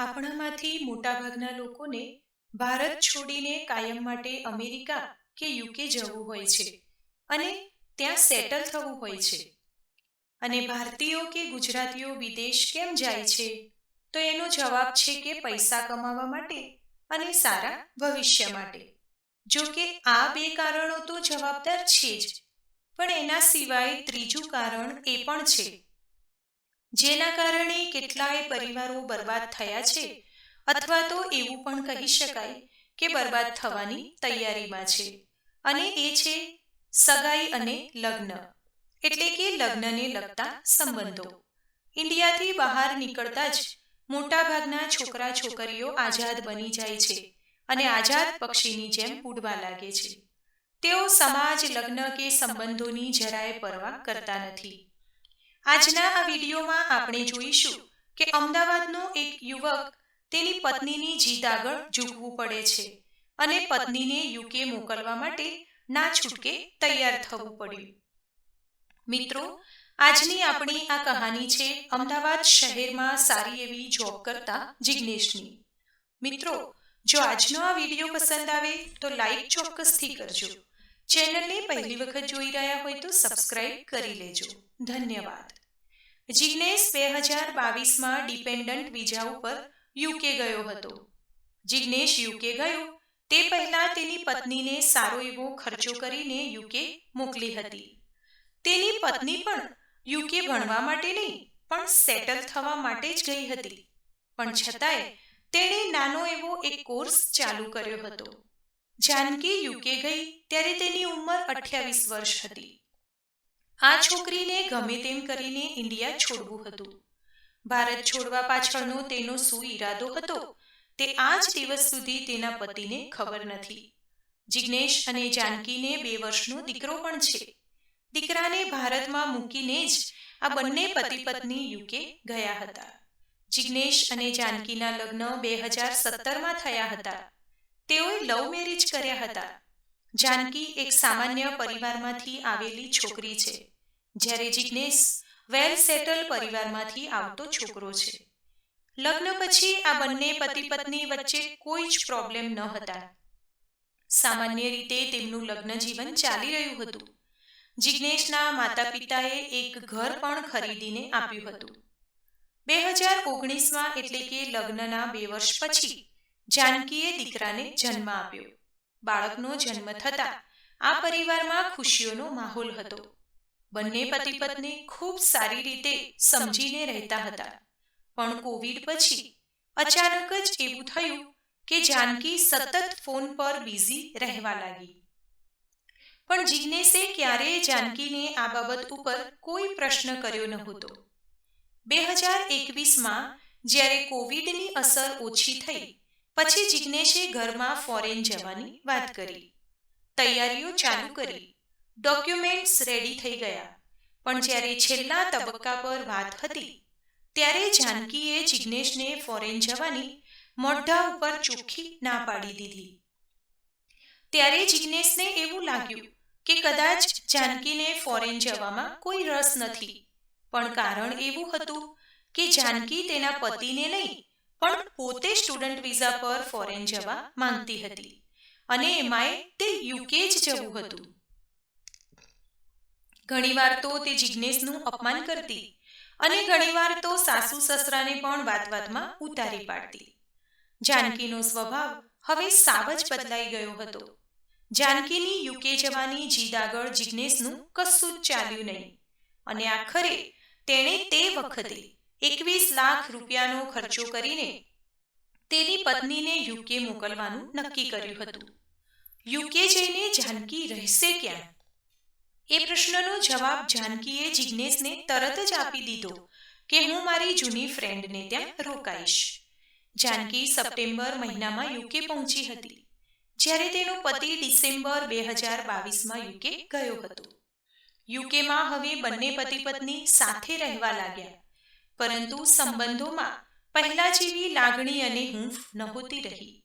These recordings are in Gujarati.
આપણામાંથી મોટાભાગના લોકોને ભારત છોડીને કાયમ માટે અમેરિકા કે યુકે જવું હોય છે અને ત્યાં સેટલ થવું હોય છે. અને ભારતીયો કે ગુજરાતીઓ વિદેશ કેમ જાય છે? તો એનો જવાબ છે કે પૈસા કમાવા માટે અને સારા ભવિષ્ય માટે. જો કે આ બે કારણો તો જવાબદાર છે જ, પણ એના સિવાય ત્રીજું કારણ એ પણ છે જેના કારણે કેટલાય પરિવારો બરબાદ થયા છે, અથવા તો એવું પણ કહી શકાય કે બરબાદ થવાની તૈયારીમાં છે. અને એ છે સગાઈ અને લગ્ન, એટલે કે લગ્નને લગતા સંબંધો. ઇન્ડિયાથી બહાર નીકળતા જ મોટાભાગના છોકરા છોકરીઓ આઝાદ બની જાય છે અને આઝાદ પક્ષીની જેમ ઉડવા લાગે છે. તેઓ સમાજ, લગ્ન કે સંબંધોની જરાય પરવા કરતા નથી. આજના આ વિડીયોમાં આપણે જોઈશું કે અમદાવાદનો એક યુવક તેની પત્નીની જીત આગળ ઝૂકવું પડે છે અને પત્નીને યુકે મોકલવા માટે ના છૂટકે તૈયાર થવું પડ્યું. મિત્રો, આજની આપણી આ કહાની છે અમદાવાદ શહેરમાં સારી એવી જોબ કરતા જિગ્નેશની. મિત્રો, જો આજનો આ વીડિયો પસંદ આવે તો લાઈક ચોક્કસથી કરજો. ચેનલને પહેલી વખત જોઈ રહ્યા હોય તો સબસ્ક્રાઇબ કરી લેજો. ધન્યવાદ. જિગ્નેશ બે હજાર બાવીસમાં ડિપેન્ડન્ટ વિઝા ઉપર યુકે ગયો હતો. જિગ્નેશ યુકે ગયો, તે પહેલા તેની પત્નીને સારો એવો ખર્ચો કરીને યુકે મોકલી હતી. તેની પત્ની પણ યુકે ભણવા માટે નહીં, પણ સેટલ થવા માટે જ ગઈ હતી. પણ છતાંય તેણે નાનો એવો એક કોર્સ ચાલુ કર્યો હતો. જાનકી યુકે ગઈ ત્યારે તેની ઉંમર અઠ્યાવીસ વર્ષ હતી. આ છોકરીને ગમે તેમ કરીને ઇન્ડિયા છોડવું હતું. ભારત છોડવા પાછળનો તેનો શું ઈરાદો હતો તે આજ દિવસ સુધી તેના પતિને ખબર નથી. જિગ્નેશ અને જાનકીને બે વર્ષનો દીકરો પણ છે. દીકરાને ભારતમાં મૂકીને જ આ બંને પતિ પત્ની યુકે ગયા હતા. જિગ્નેશ અને જાનકીના લગ્ન બે હજાર સત્તરમાં થયા હતા. તેઓએ લવ મેરેજ કર્યા હતા. જાનકી એક સામાન્ય પરિવારમાંથી આવેલી છોકરી છે. જ્યારે જિગ્નેશ વેલ સેટલ પરિવારમાંથી આવતો છોકરો છે. લગ્ન પછી આ બંને પતિ પત્ની વચ્ચે કોઈ જ પ્રોબ્લેમ ન હતા. સામાન્ય રીતે તેમનું લગ્ન જીવન ચાલી રહ્યું હતું. જિગ્નેશના માતા પિતાએ એક ઘર પણ ખરીદીને આપ્યું હતું. બે હજાર ઓગણીસમાં એટલે કે લગ્નના બે વર્ષ પછી જાનકીએ દીકરાને જન્મ આપ્યો. બાળકનો જન્મ થતા આ પરિવારમાં ખુશીઓનો માહોલ હતો. બંને પતિ પત્ની ખૂબ સારી રીતે સમજીને રહેતા હતા. પણ કોવિડ પછી અચાનક જ એવું થયું કે જાનકી સતત ફોન પર બિઝી રહેવા લાગી. પણ જિગ્નેશે ક્યારેય જાનકીને આ બાબત ઉપર કોઈ પ્રશ્ન કર્યો નહોતો. બે હજાર એકવીસમાં જ્યારે કોવિડની અસર ઓછી થઈ પછી જિગ્નેશે ઘરમાં ફોરેન જવાની વાત કરી. તૈયારીઓ ચાલુ કરી. ડોક્યુમેન્ટ્સ રેડી થઈ ગયા. પણ જ્યારે છેલ્લા તબક્કા પર વાત હતી, ત્યારે જાનકીએ જિગ્નેશને ફોરેન જવાની મોઢા ઉપર ચોખ્ખી ના પાડી દીધી. ત્યારે જિગ્નેશને એવું લાગ્યું કે કદાચ જાનકીને ફોરેન જવામાં કોઈ રસ નથી. પણ કારણ એવું હતું કે જાનકી તેના પતિને નહીં પણ પોતે સ્ટુડન્ટ વિઝા પર ફોરેન જવા માંગતી હતી. અને એમાંય તે યુકે જ જવું હતું. ઘણીવાર તો તે જિજ્ઞેશનું અપમાન કરતી અને ઘણીવાર તો સાસુ સસરાને પણ વાત વાતમાં ઉતારી પાડતી. જાનકીનો સ્વભાવ હવે સાવ જ બદલાઈ ગયો હતો. જાનકીની યુકે જવાની જીદ આગળ જિજ્ઞેશનું કશું જ ચાલ્યું નહીં. અને આખરે તેણે તે વખતે એકવીસ લાખ રૂપિયાનો ખર્ચો કરીને તેની પત્નીને યુકે મોકલવાનું નક્કી કર્યું હતું. યુકે જઈને જાનકી રહેશે ક્યાં? એ પ્રશ્નનો જવાબ જાનકીએ જિજ્ઞેશને તરત જ આપી દીધો કે હું મારી જૂની ફ્રેન્ડને ત્યાં રોકાઈશ. જાનકી સપ્ટેમ્બર મહિનામાં યુકે પહોંચી હતી, જ્યારે તેનો પતિ ડિસેમ્બર બે હજાર બાવીસમાં યુકે ગયો હતો. યુકેમાં હવે બંને પતિ પત્ની સાથે રહેવા લાગ્યા. પરંતુ સંબંધોમાં પહેલા જેવી લાગણી અને હૂંફ નહોતી રહી.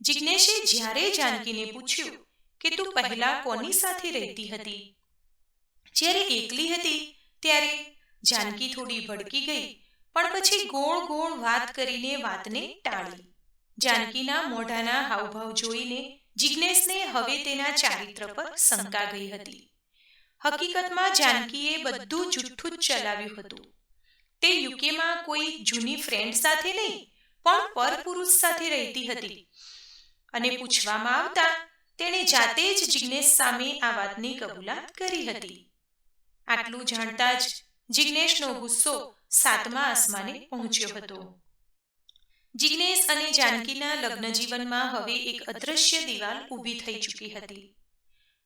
જિજ્ઞેશે જ્યારે જાનકીને પૂછ્યું કે તું પહેલા કોની સાથે રહેતી હતી? જ્યારે એકલી હતી, ત્યારે? જાનકી થોડી ભડકી ગઈ, પણ પછી ગોળ ગોળ વાત કરીને વાતને ટાળી. જાનકીના મોઢાના હાવભાવ જોઈને જિજ્ઞેશને હવે તેના ચારિત્ર પર શંકા ગઈ હતી. હકીકતમાં જાનકીએ બધું જુઠ્ઠું જ ચલાવ્યું હતું. તે યુકેમાં કોઈ જૂની ફ્રેન્ડ સાથે નહીં, પણ પરપુરુષ સાથે રહેતી હતી. અને પૂછવામાં આવતા, તેણે જાતે જ જિજ્ઞેશ સામે આ વાતની કબૂલાત કરી હતી. આટલું જાણતા જ જિજ્ઞેશનો ગુસ્સો સાતમા આસમાને પહોંચ્યો હતો. જિજ્ઞેશ અને જાનકીના લગ્ન જીવનમાં હવે એક અદ્રશ્ય દિવાલ ઊભી થઈ ચૂકી હતી.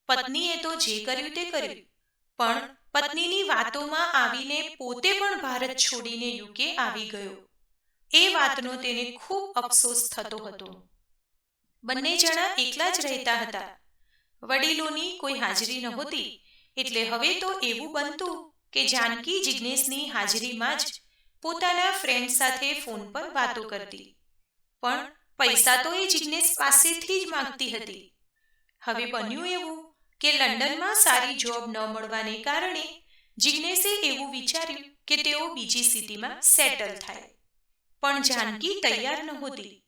પત્નીએ તો જે કર્યું તે કર્યું પણ પત્નીની વાતોમાં આવીને પોતે પણ ભારત છોડીને યુકે આવી ગયો. એ વાતનો તેને ખૂબ અફસોસ થતો હતો. બંને જણા એકલા જ રહેતા હતા. વડીલોની કોઈ હાજરી નહોતી, એટલે હવે તો એવું બનતું કે જાનકી જિજ્ઞેશની હાજરીમાં જ પોતાના ફ્રેન્ડ સાથે ફોન પર વાતો કરતી. પણ પૈસા તો એ જિજ્ઞેશ પાસેથી જ માંગતી હતી. હવે બન્યું એવું કે લંડનમાં સારી જોબ ન મળવાને કારણે જિજ્ઞેશે એવું વિચાર્યું કે તેઓ બીજી સિટીમાં સેટલ થાય. પણ જાનકી તૈયાર નહોતી.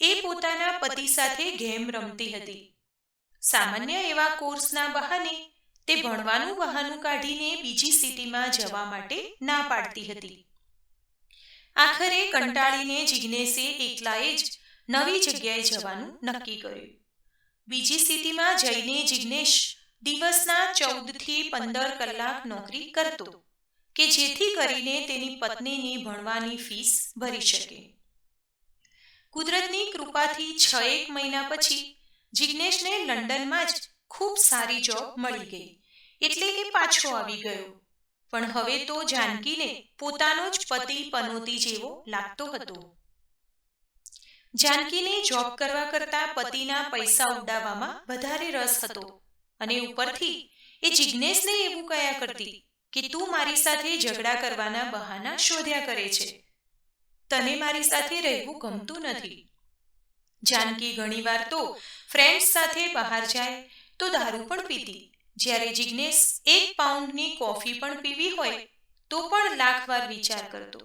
એ પોતાના પતિ સાથે ગેમ રમતી હતી. સામાન્ય એવા કોર્સના બહાને તે ભણવાનું બહાનું કાઢીને બીજી સિટીમાં જવા માટે ના પાડતી હતી. આખરે કંટાળીને જિજ્ઞેશે એકલાએ જ નવી જગ્યાએ જવાનું નક્કી કર્યું. બીજી સ્થિતિમાં જઈને જિજ્ઞેશ દિવસના ચૌદથી પંદર કલાક નોકરી કરતો, કે જેથી કરીને તેની પત્નીની ભણવાની ફીસ ભરી શકે. કુદરતની કૃપાથી છ એક મહિના પછી જિજ્ઞેશને લંડનમાં જ ખૂબ સારી જોબ મળી ગઈ, એટલે એ પાછો આવી ગયો. પણ હવે તો જાનકીને પોતાનો જ પતિ પનોતી જેવો લાગતો હતો. જાનકીને જોબ કરવા કરતા પતિના પૈસા ઉડાવવામાં વધારે રસ હતો અને ઉપરથી એ જિજ્ઞેશને એવું કયા કરતી કે તું મારી સાથે ઝઘડા કરવાના બહાના શોધ્યા કરે છે. તને મારી સાથે રહેવું ગમતું નથી. જાનકી ઘણીવાર તો ફ્રેન્ડ્સ સાથે બહાર જાય તો દારૂ પણ પીતી. જ્યારે જિજ્ઞેશ એક પાઉન્ડની કોફી પણ પીવી હોય તો પણ લાખવાર વિચાર કરતો.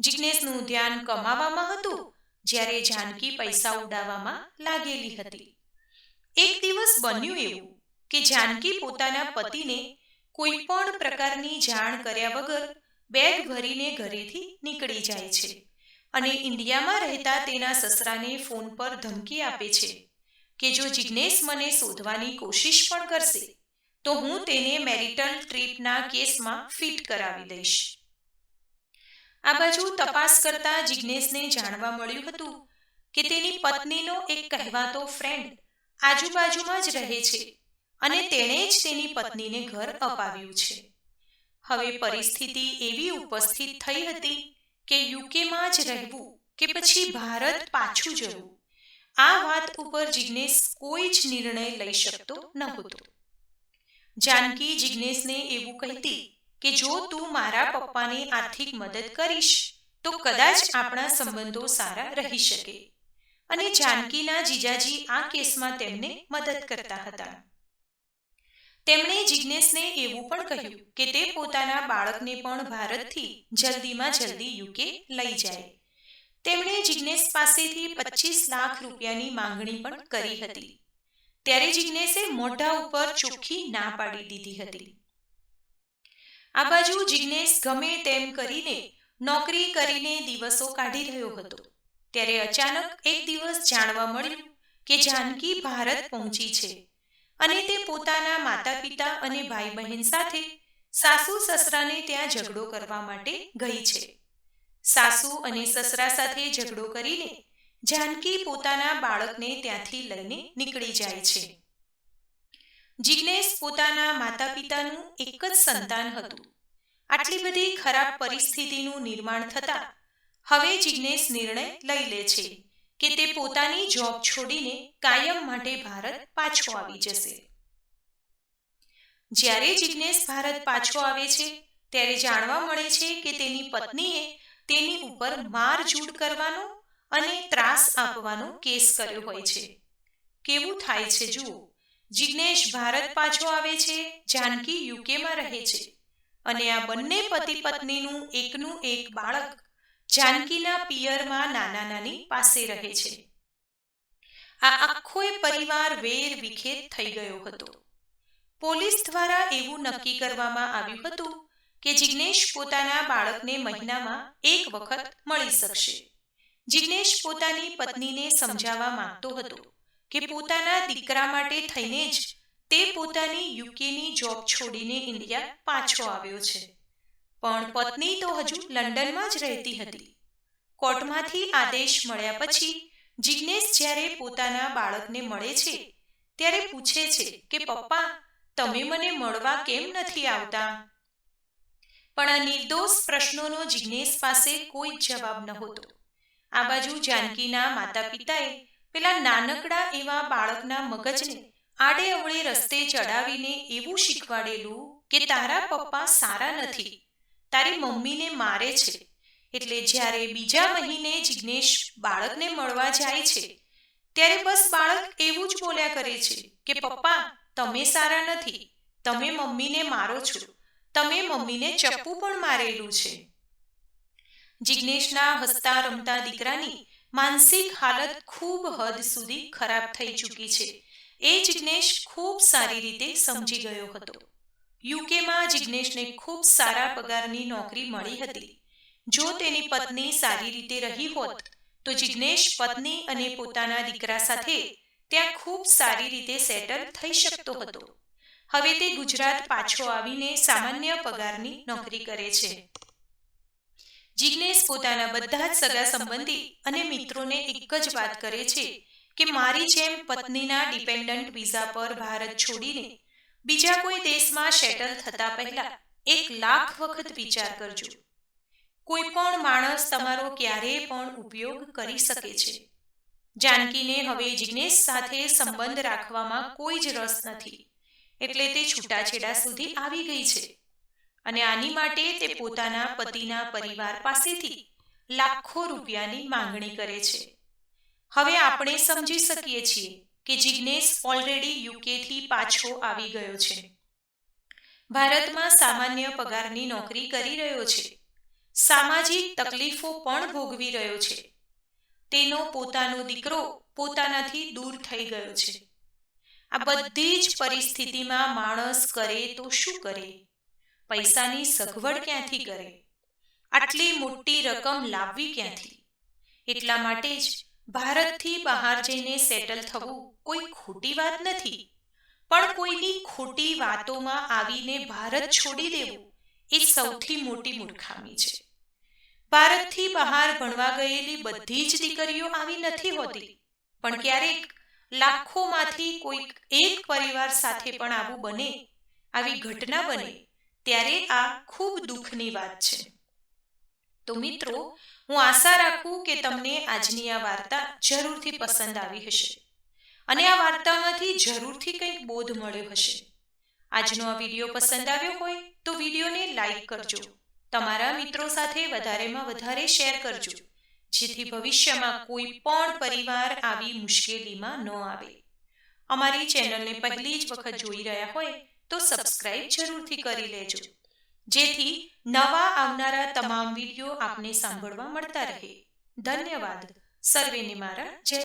જિજ્ઞેશનું ધ્યાન કમાવામાં હતું જ્યારે જાનકી પૈસા ઉડાવવામાં લાગેલી હતી. એક દિવસ બન્યું એવું કે જાનકી પોતાના પતિને કોઈ પણ પ્રકારની જાણ કર્યા વગર બેગ ભરીને ઘરેથી નીકળી જાય છે અને ઇન્ડિયામાં રહેતા તેના સસરાને ફોન પર ધમકી આપે છે કે જો જિજ્ઞેશ મને શોધવાની કોશિશ પણ કરશે, તો હું તેને મેરિટલ ટ્રીપના કેસમાં ફિટ કરાવી દઈશ. આ બાજુ તપાસ કરતા જિજ્ઞેશને જાણવા મળ્યું હતું કે તેની પત્નીનો એક કહેવાતો ફ્રેન્ડ આજુબાજુમાં જ રહે છે અને તેણે જ તેની પત્નીને ઘર અપાવ્યું છે. હવે પરિસ્થિતિ એવી ઉપસ્થિત થઈ હતી કે યુકેમાં જ રહેવું કે પછી ભારત પાછું જવું. આ વાત ઉપર જિજ્ઞેશ કોઈ જ નિર્ણય લઈ શકતો નહોતો. જાનકી જિજ્ઞેશને એવું કહેતી કે જો તું મારા પપ્પાને આર્થિક મદદ કરીશ, તો કદાચ આપણા સંબંધો સારા રહી શકે. અને જાનકીના જીજાજી આ કેસમાં તેમને મદદ કરતા હતા. તેમણે જિજ્ઞેશને એવું પણ કહ્યું કે તે પોતાના બાળકને પણ ભારતથી જલ્દીમાં જલ્દી યુકે લઈ જાય. તેમણે જિજ્ઞેશ પાસેથી પચીસ લાખ રૂપિયાની માંગણી પણ કરી હતી. ત્યારે જિજ્ઞેશે મોઢા ઉપર ચોખ્ખી ના પાડી દીધી હતી. આ બાજુ જિજ્ઞેશ ગમે તેમ કરીને નોકરી કરીને દિવસો કાઢી રહ્યો હતો. ત્યારે અચાનક એક દિવસ જાણવા મળ્યું કે જાનકી ભારત પહોંચી છે અને તે પોતાના માતા પિતા અને ભાઈ બહેન સાથે સાસુ સસરાને ત્યાં ઝઘડો કરવા માટે ગઈ છે. સાસુ અને સસરા સાથે ઝઘડો કરીને જાનકી પોતાના બાળકને ત્યાંથી લઈને નીકળી જાય છે. જિજ્ઞેશ પોતાના માતા પિતાનું એક જ સંતાન હતું. આટલી બધી ખરાબ પરિસ્થિતિનું નિર્માણ થતાં હવે જિગ્નેશ નિર્ણય લઈ લે છે કે તે પોતાની જોબ છોડીને કાયમ માટે ભારત પાછો આવી જશે. જ્યારે જિગ્નેશ ભારત પાછો આવે છે, ત્યારે જાણવા મળે છે કે તેની પત્નીએ તેની ઉપર માર જૂડ કરવાનો અને ત્રાસ આપવાનો કેસ કર્યો હોય છે. કેવું થાય છે જુઓ. જિજ્ઞેશ ભારત પાછો આવે છે, જાનકી યુકેમાં રહે છે. અને આ બંને પતિ પત્નીનું એકનું એક બાળક જાનકીના પિયરમાં નાના નાની પાસે રહે છે. આ આખો પરિવાર વેર વિખેર થઈ ગયો હતો. પોલીસ દ્વારા એવું નક્કી કરવામાં આવ્યું હતું કે જિગ્નેશ પોતાના બાળકને મહિનામાં એક વખત મળી શકશે. જિગ્નેશ પોતાની પત્નીને સમજાવવા માંગતો હતો. કે પોતાના દીકરા માટે થઈને જ તે પોતાની યુકેની જોબ છોડીને ઇન્ડિયા પાછો આવ્યો છે. પણ પત્ની તો હજુ લંડનમાં જ રહેતી હતી. કોર્ટમાંથી આદેશ મળ્યા પછી જિજ્ઞેશ જ્યારે પોતાના બાળકને મળે છે, ત્યારે પૂછે છે કે, પપ્પા, તમે મને મળવા કેમ નથી આવતા? પણ આ નિર્દોષ પ્રશ્નોનો જિજ્ઞેશ પાસે કોઈ જવાબ નહોતો. આ બાજુ જાનકીના માતા પિતાએ પેલા નાનકડા એવા બાળકના મગજને આડે અવળે રસ્તે ચડાવીને એવું શીખવાડેલું કે તારા પપ્પા સારા નથી. તારી મમ્મીને મારે છે. એટલે જ્યારે બીજા મહિને જિજ્ઞેશ બાળકને મળવા જાય છે, ત્યારે બસ બાળક એવું જ બોલ્યા કરે છે કે, પપ્પા, તમે સારા નથી. તમે મમ્મીને મારો છો. તમે મમ્મીને ચપ્પુ પણ મારેલું છે. જિગ્નેશના હસતા રમતા દીકરાની માનસિક હાલત ખૂબ હદ સુધી ખરાબ થઈ ચૂકી છે. એ જિગ્નેશ ખૂબ સારી રીતે સમજી ગયો હતો. યુકેમાં જિજ્ઞેશને ખૂબ સારા પગારની નોકરી મળી હતી. જો તેની પત્ની સારી રીતે રહી હોત, તો જિજ્ઞેશ પત્ની અને પોતાના દીકરા સાથે ત્યાં ખૂબ સારી રીતે સેટલ થઈ શકતો હતો. હવે તે ગુજરાત પાછો આવીને સામાન્ય પગારની નોકરી કરે છે. જિગ્નેશ પોતાના બધા જ સગા સંબંધી અને મિત્રોને એક જ વાત કરે છે કે મારી જેમ પત્નીના ડિપેન્ડન્ટ વિઝા પર ભારત છોડીને બીજા કોઈ દેશમાં સેટલ થતા પહેલા એક લાખ વખત વિચાર કરજો. કોઈ પણ માણસ તમારો ક્યારેય પણ ઉપયોગ કરી શકે છે. જાનકીને હવે જિગ્નેશ સાથે સંબંધ રાખવામાં કોઈ જ રસ નથી. એટલે તે છૂટાછેડા સુધી આવી ગઈ છે. અને આની માટે તે પોતાના પતિના પરિવાર પાસેથી લાખો રૂપિયાની માંગણી કરે છે. હવે આપણે સમજી શકીએ છીએ કે જિગ્નેશ ઓલરેડી યુકેથી પાછો આવી ગયો છે. ભારતમાં સામાન્ય પગારની નોકરી કરી રહ્યો છે. સામાજિક તકલીફો પણ ભોગવી રહ્યો છે. તેનો પોતાનો દીકરો પોતાનાથી દૂર થઈ ગયો છે. આ બધી જ પરિસ્થિતિમાં માણસ કરે તો શું કરે? પૈસાની સગવડ ક્યાંથી કરે? આટલી મોટી રકમ લાવવી ક્યાંથી? એટલા માટે જ ભારતથી બહાર જઈને સેટલ થવું કોઈ ખોટી વાત નથી. પણ કોઈની ખોટી વાતોમાં આવીને ભારત છોડી દેવું એ સૌથી મોટી મૂર્ખામી છે. ભારતથી બહાર ભણવા ગયેલી બધી જ દીકરીઓ આવી નથી હોતી. પણ ક્યારેક લાખોમાંથી કોઈક એક પરિવાર સાથે પણ આવું બને, આવી ઘટના બને. ત્યારે આ ખૂબ દુઃખની વાત છે. તો મિત્રો, હું આશા રાખું કે તમને આજની આ વાર્તા જરૂરથી પસંદ આવી હશે અને આ વાર્તામાંથી જરૂરથી કંઈક બોધ મળ્યો હશે. આજનો આ વીડિયો પસંદ આવ્યો હોય તો વિડીયોને લાઈક કરજો. તમારા મિત્રો સાથે વધારેમાં વધારે શેર કરજો, જેથી ભવિષ્યમાં કોઈ પણ પરિવાર આવી મુશ્કેલીમાં ન આવે. અમારી ચેનલને પહેલી જ વખત જોઈ રહ્યા હોય તો સબસ્ક્રાઇબ જરૂરથી કરી લેજો. જેથી નવા આવનારા તમામ વીડિયો આપને સાંભળવા મળતા રહે. ધન્યવાદ. સર્વેને મારા જય